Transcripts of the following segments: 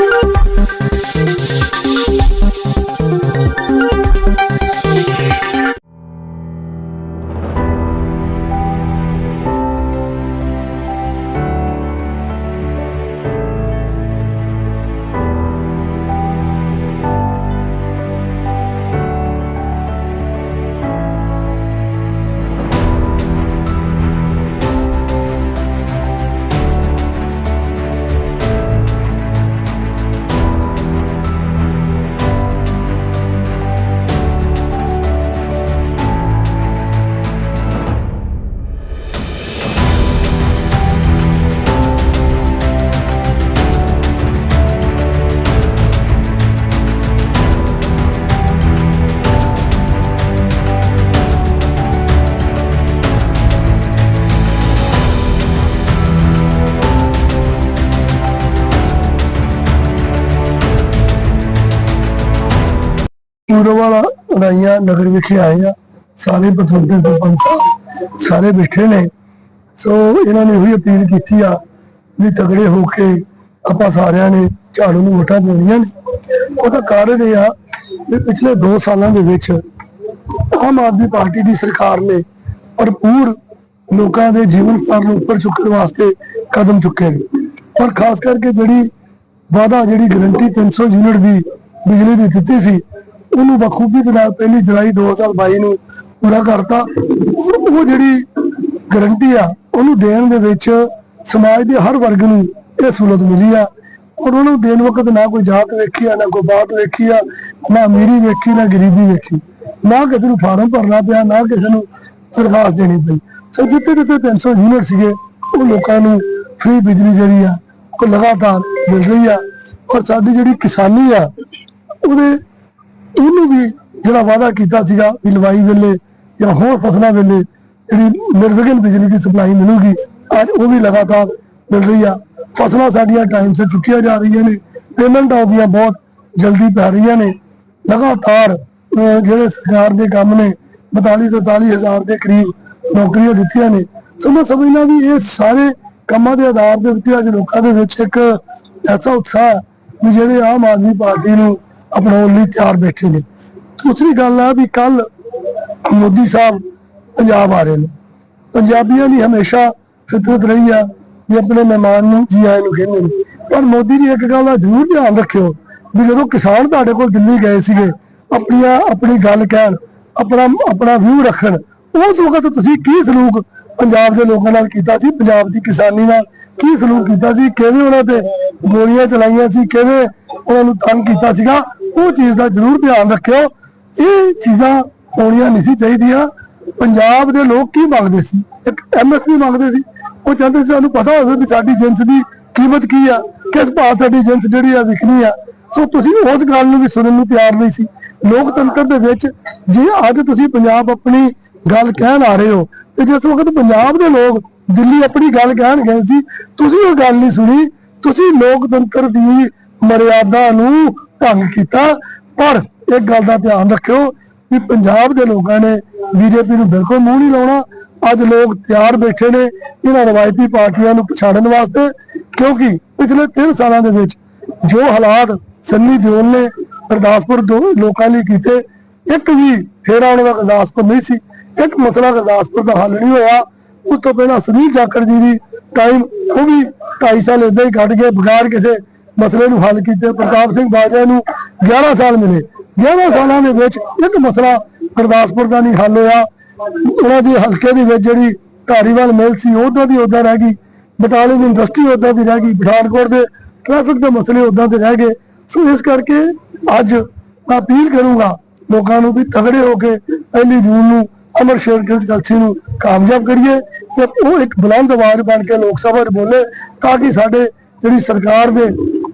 Thank you. ਪੂਰਬ ਵਾਲਾ ਰਾਈਆਂ ਨਗਰ ਵਿਖੇ ਆਏ ਆ, ਸਾਰੇ ਬਠਿੰਡੇ ਤੋਂ ਸਾਰੇ ਬੈਠੇ ਨੇ। ਸੋ ਇਹਨਾਂ ਨੇ ਉਹੀ ਅਪੀਲ ਕੀਤੀ ਆ ਵੀ ਤਗੜੇ ਹੋ ਕੇ ਆਪਾਂ ਸਾਰਿਆਂ ਨੇ ਝਾੜੂ ਨੂੰ ਵੋਟਾਂ ਪਾਉਣੀਆਂ ਨੇ। ਉਹਦਾ ਕਾਰਨ ਇਹ ਆ ਵੀ ਪਿਛਲੇ 2 ਸਾਲਾਂ ਦੇ ਵਿੱਚ ਆਮ ਆਦਮੀ ਪਾਰਟੀ ਦੀ ਸਰਕਾਰ ਨੇ ਭਰਪੂਰ ਲੋਕਾਂ ਦੇ ਜੀਵਨ ਸਤਰ ਨੂੰ ਉੱਪਰ ਚੁੱਕਣ ਵਾਸਤੇ ਕਦਮ ਚੁੱਕੇ ਨੇ। ਔਰ ਖਾਸ ਕਰਕੇ ਜਿਹੜੀ ਵਾਅਦਾ ਜਿਹੜੀ ਗਰੰਟੀ 300 ਯੂਨਿਟ ਵੀ ਬਿਜਲੀ ਦੀ ਦਿੱਤੀ ਸੀ ਉਹਨੂੰ ਬਖੂਬੀ ਦੇ ਨਾਲ ਪਹਿਲੀ ਜੁਲਾਈ 2022 ਨੂੰ ਪੂਰਾ ਕਰਤਾ। ਔਰ ਉਹ ਜਿਹੜੀ ਗਰੰਟੀ ਆ, ਉਹਨੂੰ ਦੇਣ ਦੇ ਵਿੱਚ ਸਮਾਜ ਦੇ ਹਰ ਵਰਗ ਨੂੰ ਇਹ ਸਹੂਲਤ ਮਿਲੀ ਆ। ਔਰ ਉਹਨੂੰ ਦੇਣ ਵਕਤ ਨਾ ਕੋਈ ਜਾਤ ਵੇਖੀ ਆ, ਨਾ ਕੋਈ ਬਾਤ ਵੇਖੀ ਆ, ਨਾ ਅਮੀਰੀ ਵੇਖੀ, ਨਾ ਗਰੀਬੀ ਵੇਖੀ। ਨਾ ਕਿਸੇ ਨੂੰ ਫਾਰਮ ਭਰਨਾ ਪਿਆ, ਨਾ ਕਿਸੇ ਨੂੰ ਦਰਖਾਸਤ ਦੇਣੀ ਪਈ। ਸੋ ਜਿੱਥੇ ਜਿੱਥੇ 300 ਯੂਨਿਟ ਸੀਗੇ, ਉਹ ਲੋਕਾਂ ਨੂੰ ਫ੍ਰੀ ਬਿਜਲੀ ਜਿਹੜੀ ਆ, ਉਹ ਲਗਾਤਾਰ ਮਿਲ ਰਹੀ ਆ। ਔਰ ਸਾਡੀ ਜਿਹੜੀ ਕਿਸਾਨੀ ਆ, ਉਹਦੇ ਉਹਨੂੰ ਵੀ ਜਿਹੜਾ ਵਾਅਦਾ ਕੀਤਾ ਸੀਗਾ ਵੀ ਲਵਾਈ ਵੇਲੇ ਜਾਂ ਹੋਰ ਫਸਲਾਂ ਵੇਲੇ ਜਿਹੜੀ ਨਿਰਵਿਘਨ ਬਿਜਲੀ ਦੀ ਸਪਲਾਈ ਮਿਲੂਗੀ, ਅੱਜ ਉਹ ਵੀ ਲਗਾਤਾਰ ਮਿਲ ਰਹੀ ਆ। ਫਸਲਾਂ ਸਾਡੀਆਂ ਟਾਈਮ ਸਿਰ ਚੁੱਕੀਆਂ ਜਾ ਰਹੀਆਂ ਨੇ ਪੇਮੈਂਟ ਆਉਂਦੀਆਂ ਬਹੁਤ ਜਲਦੀ ਪੈ ਰਹੀਆਂ ਨੇ। ਲਗਾਤਾਰ ਜਿਹੜੇ ਸਰਕਾਰ ਦੇ ਕੰਮ ਨੇ 42 43 ਹਜ਼ਾਰ ਦੇ ਕਰੀਬ ਨੌਕਰੀਆਂ ਦਿੱਤੀਆਂ ਨੇ। ਸੋ ਮੈਂ ਸਮਝਦਾ ਵੀ ਇਹ ਸਾਰੇ ਕੰਮਾਂ ਦੇ ਆਧਾਰ ਦੇ ਉੱਤੇ ਅੱਜ ਲੋਕਾਂ ਦੇ ਵਿੱਚ ਇੱਕ ਐਸਾ ਉਤਸ਼ਾਹ ਹੈ ਵੀ ਜਿਹੜੇ ਆਮ ਆਦਮੀ ਪਾਰਟੀ ਨੂੰ ਅਪਣਾਉਣ ਲਈ ਤਿਆਰ ਬੈਠੇ ਨੇ। ਦੂਸਰੀ ਗੱਲ ਆ ਵੀ ਕੱਲ ਮੋਦੀ ਸਾਹਿਬ ਪੰਜਾਬ ਆ ਰਹੇ ਨੇ। ਪੰਜਾਬੀਆਂ ਦੀ ਹਮੇਸ਼ਾ ਫਿਤਰਤ ਰਹੀ ਆ ਵੀ ਆਪਣੇ ਮਹਿਮਾਨ ਨੂੰ, ਜੀ ਆਇਆਂ ਨੂੰ ਕਹਿੰਦੇ ਨੇ। ਪਰ ਮੋਦੀ ਜੀ, ਇੱਕ ਗੱਲ ਦਾ ਜ਼ਰੂਰ ਧਿਆਨ ਰੱਖਿਓ ਵੀ ਜਦੋਂ ਕਿਸਾਨ ਤੁਹਾਡੇ ਕੋਲ ਦਿੱਲੀ ਗਏ ਸੀਗੇ, ਆਪਣੀਆਂ, ਆਪਣੀ ਗੱਲ ਕਹਿਣ, ਆਪਣਾ ਆਪਣਾ ਵਿਊ ਰੱਖਣ, ਉਸ ਵਕਤ ਤੁਸੀਂ ਕੀ ਸਲੂਕ ਪੰਜਾਬ ਦੇ ਲੋਕਾਂ ਨਾਲ ਕੀਤਾ ਸੀ? ਪੰਜਾਬ ਦੀ ਕਿਸਾਨੀ ਨਾਲ ਕੀ ਸਲੂਕ ਕੀਤਾ ਸੀ? ਕਿਵੇਂ ਉਹਨਾਂ ਤੇ ਗੋਲੀਆਂ ਚਲਾਈਆਂ ਸੀ? ਕਿਵੇਂ ਉਹਨਾਂ ਨੂੰ ਤੰਗ ਕੀਤਾ ਸੀਗਾ? ਉਹ ਚੀਜ਼ ਦਾ ਜ਼ਰੂਰ ਧਿਆਨ ਰੱਖਿਓ। ਇਹ ਚੀਜ਼ਾਂ ਹੋਣੀਆਂ ਨਹੀਂ ਸੀ ਚਾਹੀਦੀਆਂ। ਪੰਜਾਬ ਦੇ ਲੋਕ ਕੀ ਮੰਗਦੇ ਸੀ? ਇੱਕ ਐਮਐਸਪੀ ਮੰਗਦੇ ਸੀ। ਉਹ ਚਾਹੁੰਦੇ ਸੀ, ਸਾਨੂੰ ਪਤਾ ਹੋਵੇ ਵੀ ਸਾਡੀ ਜਿੰਸ ਦੀ ਕੀਮਤ ਕੀ ਆ। ਕਿਸ ਭਾਅ ਸਾਡੀ ਜਿੰਸ ਜਿਹੜੀ ਆ ਵਿਕਣੀ ਆ। ਸੋ ਤੁਸੀਂ ਉਸ ਗੱਲ ਨੂੰ ਵੀ ਸੁਣਨ ਨੂੰ ਤਿਆਰ ਨਹੀਂ ਸੀ। ਲੋਕਤੰਤਰ ਦੇ ਵਿੱਚ ਜੇ ਅੱਜ ਤੁਸੀਂ ਪੰਜਾਬ ਆਪਣੀ ਗੱਲ ਕਹਿਣ ਆ ਰਹੇ ਹੋ, ਤੇ ਜਿਸ ਵਕਤ ਪੰਜਾਬ ਦੇ ਲੋਕ ਦਿੱਲੀ ਆਪਣੀ ਗੱਲ ਕਹਿਣ ਗਏ ਸੀ, ਤੁਸੀਂ ਉਹ ਗੱਲ ਨਹੀਂ ਸੁਣੀ। ਤੁਸੀਂ ਲੋਕਤੰਤਰ ਦੀ ਮਰਿਆਦਾ ਨੂੰ ਢੰਗ ਕੀਤਾ, ਪਰ ਇੱਕ ਗੱਲ ਦਾ ਧਿਆਨ ਰੱਖਿਓ ਵੀ ਪੰਜਾਬ ਦੇ ਲੋਕਾਂ ਨੇ ਬੀਜੇਪੀ ਨੂੰ ਬਿਲਕੁਲ ਮੂੰਹ ਨਹੀਂ ਲਾਉਣਾ। ਅੱਜ ਲੋਕ ਤਿਆਰ ਬੈਠੇ ਨੇ ਇਹਨਾਂ ਰਵਾਇਤੀ ਪਾਰਟੀਆਂ ਨੂੰ ਪਛਾੜਨ ਵਾਸਤੇ, ਕਿਉਂਕਿ ਪਿਛਲੇ 3 ਸਾਲਾਂ ਦੇ ਵਿੱਚ ਜੋ ਹਾਲਾਤ ਸੰਨੀ ਦਿਓਲ ਨੇ ਗੁਰਦਾਸਪੁਰ ਦੋ ਲੋਕਾਂ ਲਈ ਕੀਤੇ, ਇੱਕ ਵੀ ਫੇਰਾ ਉਹਨਾਂ ਦਾ ਗੁਰਦਾਸਪੁਰ ਨਹੀਂ ਸੀ। ਇੱਕ ਮਸਲਾ ਗੁਰਦਾਸਪੁਰ ਦਾ ਹੱਲ ਨਹੀਂ ਹੋਇਆ। ਉਸ ਤੋਂ ਪਹਿਲਾਂ ਸੁਨੀਲ ਜਾਖੜ ਜੀ ਵੀ ਟਾਈਮ ਉਹ ਵੀ 2.5 ਸਾਲ ਇਦਾਂ ਹੀ ਕੱਢ ਕੇ ਬਗਾਰ ਕਿਸੇ ਮਸਲੇ ਨੂੰ ਹੱਲ ਕੀਤੇ। ਪ੍ਰਤਾਪ ਸਿੰਘ ਬਾਜਵਾ ਨੂੰ 11 ਸਾਲ ਮਿਲੇ। 11 ਸਾਲਾਂ ਦੇ ਵਿੱਚ ਇੱਕ ਮਸਲਾ ਗੁਰਦਾਸਪੁਰ ਦਾ ਨਹੀਂ ਹੱਲ ਹੋਇਆ। ਉਹਨਾਂ ਦੇ ਹਲਕੇ ਦੇ ਵਿੱਚ ਜਿਹੜੀ ਧਾਰੀਵਾਲ ਮਿਲ ਸੀ ਉਦੋਂ ਦੀ ਉਦਾਂ ਰਹਿ ਗਈ। ਬਟਾਲੇ ਦੀ ਇੰਡਸਟਰੀ ਉਦਾਂ ਦੀ ਰਹਿ ਗਈ। ਪਠਾਨਕੋਟ ਦੇ ਟ੍ਰੈਫਿਕ ਦੇ ਮਸਲੇ ਉਦਾਂ ਦੇ ਰਹਿ ਗਏ। ਸੋ ਇਸ ਕਰਕੇ ਅੱਜ ਮੈਂ ਅਪੀਲ ਕਰੂੰਗਾ ਲੋਕਾਂ ਨੂੰ ਵੀ ਤਗੜੇ ਹੋ ਕੇ ਪਹਿਲੀ ਜੂਨ ਨੂੰ ਅਮਰ ਸ਼ੇਰ ਗਿਲ ਕਲਸੀ ਨੂੰ ਕਾਮਯਾਬ ਕਰੀਏ ਤੇ ਉਹ ਇੱਕ ਬੁਲੰਦ ਆਵਾਜ਼ ਬਣ ਕੇ ਲੋਕ ਸਭਾ 'ਚ ਬੋਲੇ ਤਾਂ ਕਿ ਸਾਡੇ ਜਿਹੜੀ ਸਰਕਾਰ ਦੇ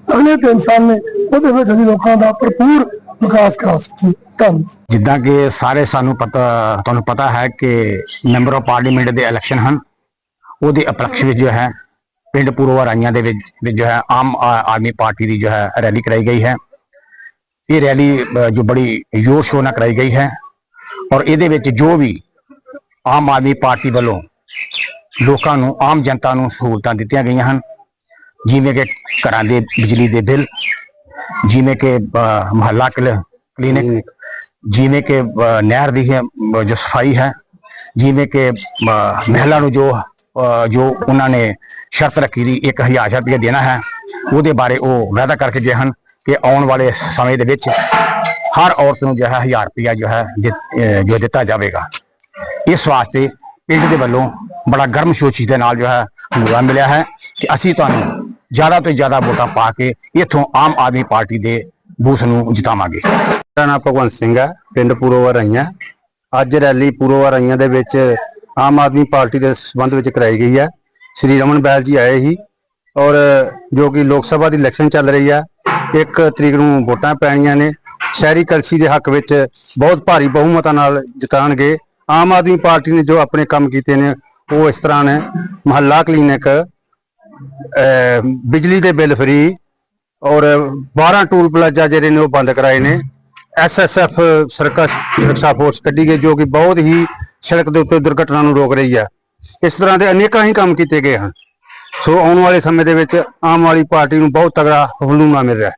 ਅਗਲੇ 3 ਸਾਲ ਨੇ ਉਹਦੇ ਵਿੱਚ ਅਸੀਂ ਲੋਕਾਂ ਦਾ ਭਰਪੂਰ ਵਿਕਾਸ ਕਰਾ ਸਕੀਏ। ਧੰਨਵਾਦ। ਜਿੱਦਾਂ ਕਿ ਸਾਰੇ ਸਾਨੂੰ ਪਤਾ, ਤੁਹਾਨੂੰ ਪਤਾ ਹੈ ਕਿ ਮੈਂਬਰ ਆਫ ਪਾਰਲੀਮੈਂਟ ਦੇ ਇਲੈਕਸ਼ਨ ਹਨ। ਉਹਦੇ ਅਪਰਕਸ਼ ਵਿੱਚ ਜੋ ਹੈ, ਪਿੰਡ ਪੂਰਵਾ ਰਾਈਆਂ ਦੇ ਵਿੱਚ ਜੋ ਹੈ, ਆਮ ਆਦਮੀ ਪਾਰਟੀ ਦੀ ਜੋ ਹੈ, ਰੈਲੀ ਕਰਾਈ ਗਈ ਹੈ। ਇਹ ਰੈਲੀ ਜੋ ਬੜੀ ਜ਼ੋਰ ਸ਼ੋਰ ਨਾਲ ਕਰਾਈ ਗਈ ਹੈ ਔਰ ਇਹਦੇ ਵਿੱਚ ਜੋ ਵੀ ਆਮ ਆਦਮੀ ਪਾਰਟੀ ਵੱਲੋਂ ਲੋਕਾਂ ਨੂੰ, ਆਮ ਜਨਤਾ ਨੂੰ ਸਹੂਲਤਾਂ ਦਿੱਤੀਆਂ ਗਈਆਂ ਹਨ। ਜਿਵੇਂ ਕਿ ਘਰਾਂ ਦੇ ਬਿਜਲੀ ਦੇ ਬਿੱਲ ਜਿਵੇਂ ਕਿ ਮੁਹੱਲਾ ਕਲ- ਕਲੀਨਿਕ ਜਿਵੇਂ ਕਿ ਨਹਿਰ ਦੀ ਹੈ, ਜੋ ਸਫ਼ਾਈ ਹੈ ਜਿਵੇਂ ਕਿ ਮਹਿਲਾ ਨੂੰ ਜੋ ਜੋ ਉਹਨਾਂ ਨੇ ਸ਼ਰਤ ਰੱਖੀ ਦੀ 1000 ਰੁਪਏ ਦੇਣਾ ਹੈ ਉਹਦੇ ਬਾਰੇ ਉਹ ਵਾਅਦਾ ਕਰਕੇ ਗਏ ਹਨ ਕਿ ਆਉਣ ਵਾਲੇ ਸਮੇਂ ਦੇ ਵਿੱਚ ਹਰ ਔਰਤ ਨੂੰ ਜੋ ਹੈ 1000 ਰੁਪਇਆ ਜੋ ਹੈ ਜੋ ਦਿੱਤਾ ਜਾਵੇਗਾ। ਇਸ ਵਾਸਤੇ ਪਿੰਡ ਦੇ ਵੱਲੋਂ ਬੜਾ ਗਰਮ ਸ਼ੋਸ਼ੀ ਦੇ ਨਾਲ ਜੋ ਹੈ ਮਿਲਿਆ ਹੈ ਕਿ ਅਸੀਂ ਤੁਹਾਨੂੰ ਜ਼ਿਆਦਾ ਤੋਂ ਜ਼ਿਆਦਾ ਵੋਟਾਂ ਪਾ ਕੇ ਇੱਥੋਂ ਆਮ ਆਦਮੀ ਪਾਰਟੀ ਦੇ ਬੂਥ ਨੂੰ ਜਿਤਾਵਾਂਗੇ। ਮੇਰਾ ਨਾਮ ਭਗਵੰਤ ਸਿੰਘ ਹੈ, ਪਿੰਡ ਪੂਰੋਵਾ ਰਾਈਆਂ। ਅੱਜ ਰੈਲੀ ਪੂਰੋਵਾ ਰਾਈਆਂ ਦੇ ਵਿੱਚ ਆਮ ਆਦਮੀ ਪਾਰਟੀ ਦੇ ਸਬੰਧ ਵਿੱਚ ਕਰਾਈ ਗਈ ਹੈ। ਸ਼੍ਰੀ ਰਮਨ ਬੈਲ ਜੀ ਆਏ ਸੀ ਔਰ ਜੋ ਕਿ ਲੋਕ ਸਭਾ ਦੀ ਇਲੈਕਸ਼ਨ ਚੱਲ ਰਹੀ ਹੈ, ਇੱਕ ਤਰੀਕ ਨੂੰ ਵੋਟਾਂ ਪੈਣੀਆਂ ਨੇ। ਸ਼ਹਿਰੀ ਕਲਸੀ ਦੇ ਹੱਕ ਵਿੱਚ ਬਹੁਤ ਭਾਰੀ ਬਹੁਮਤਾਂ ਨਾਲ ਜਿਤਾਣਗੇ। ਆਮ ਆਦਮੀ ਪਾਰਟੀ ਨੇ ਜੋ ਆਪਣੇ ਕੰਮ ਕੀਤੇ ਨੇ, ਉਹ ਇਸ ਤਰ੍ਹਾਂ ਨੇ। ਮਹੱਲਾ ਕਲੀਨਿਕ ਬਿਜਲੀ ਦੇ ਬਿੱਲ ਫਰੀ ਔਰ 12 ਟੂਲ ਪਲਾਜ਼ਾ ਜਿਹੜੇ ਨੇ ਉਹ ਬੰਦ ਕਰਾਏ ਨੇ। ਐਸਐਸਐਫ ਸਰਕਾਰ ਸੁਰੱਖਿਆ ਫੋਰਸ ਕੱਢੀ ਗਈ, ਜੋ ਕਿ ਬਹੁਤ ਹੀ ਸੜਕ ਦੇ ਉੱਤੇ ਦੁਰਘਟਨਾ ਨੂੰ ਰੋਕ ਰਹੀ ਹੈ ਇਸ ਤਰ੍ਹਾਂ ਦੇ ਅਨੇਕਾਂ ਹੀ ਕੰਮ ਕੀਤੇ ਗਏ ਹਨ। ਸੋ ਆਉਣ ਵਾਲੇ ਸਮੇਂ ਦੇ ਵਿੱਚ ਆਮ ਆਦਮੀ ਪਾਰਟੀ ਨੂੰ ਬਹੁਤ ਤਗੜਾ ਹਲੂਣਾ ਮਿਲ ਰਿਹਾ ਹੈ।